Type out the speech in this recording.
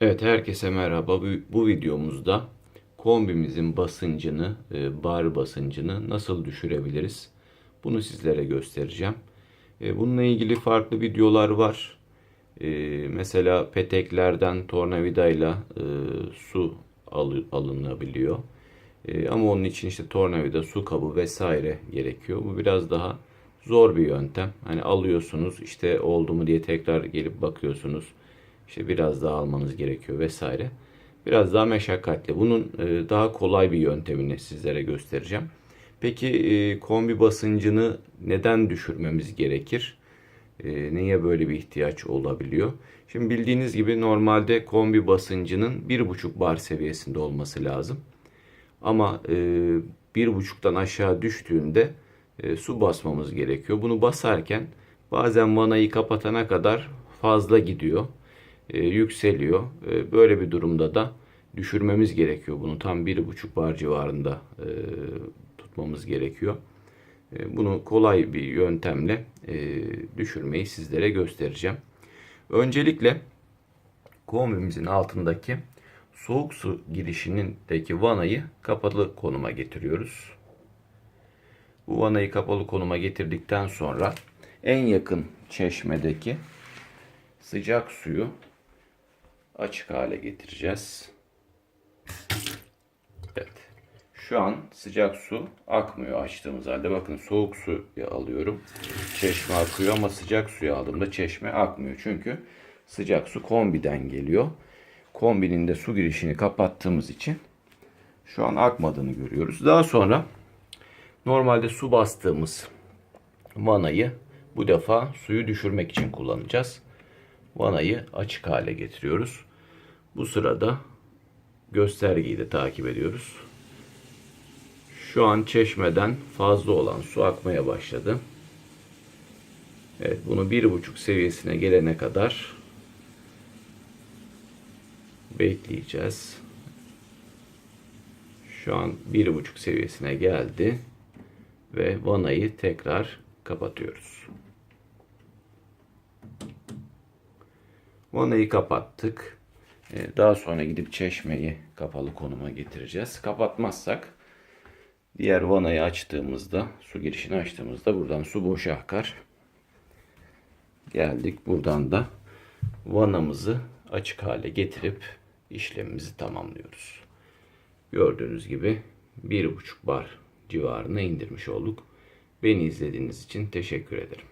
Evet herkese merhaba. Bu, bu videomuzda kombimizin basıncını, e, bar basıncını nasıl düşürebiliriz? Bunu sizlere göstereceğim. E, bununla ilgili farklı videolar var. E, mesela peteklerden tornavidayla e, su alı- alınabiliyor. Ama onun için işte tornavida, su kabı vesaire gerekiyor. Bu biraz daha zor bir yöntem. Hani alıyorsunuz işte oldu mu diye tekrar gelip bakıyorsunuz. İşte biraz daha almanız gerekiyor vesaire. Biraz daha meşakkatli. Bunun e, daha kolay bir yöntemini sizlere göstereceğim. Peki e, kombi basıncını neden düşürmemiz gerekir? E, Neye böyle bir ihtiyaç olabiliyor? Şimdi bildiğiniz gibi normalde kombi basıncının 1,5 bar seviyesinde olması lazım. Ama e, bir buçuktan aşağı düştüğünde su basmamız gerekiyor. Bunu basarken bazen vanayı kapatana kadar fazla gidiyor, e, yükseliyor. E, böyle bir durumda da düşürmemiz gerekiyor. Bunu tam bir buçuk bar civarında e, tutmamız gerekiyor. E, bunu kolay bir yöntemle e, düşürmeyi sizlere göstereceğim. Öncelikle kombimizin altındaki soğuk su girişindeki vanayı kapalı konuma getiriyoruz. Bu vanayı kapalı konuma getirdikten sonra en yakın çeşmedeki sıcak suyu açık hale getireceğiz. Evet. Şu an sıcak su akmıyor açtığımız halde. Bakın soğuk suyu alıyorum. Çeşme akıyor ama sıcak suyu aldığımda çeşme akmıyor. Çünkü sıcak su kombiden geliyor. Kombinin de su girişini kapattığımız için şu an akmadığını görüyoruz. Daha sonra normalde su bastığımız vanayı bu defa suyu düşürmek için kullanacağız. Vanayı açık hale getiriyoruz. Bu sırada göstergeyi de takip ediyoruz. Şu an çeşmeden fazla olan su akmaya başladı. Evet bunu bir buçuk seviyesine gelene kadar bekleyeceğiz. Şu an bir buçuk seviyesine geldi ve vanayı tekrar kapatıyoruz. Vanayı kapattık. Ee, Daha sonra gidip çeşmeyi kapalı konuma getireceğiz. Kapatmazsak diğer vanayı açtığımızda, su girişini açtığımızda buradan su boşa akar. Geldik buradan da vanamızı açık hale getirip işlemimizi tamamlıyoruz. Gördüğünüz gibi 1,5 bar civarına indirmiş olduk. Beni izlediğiniz için teşekkür ederim.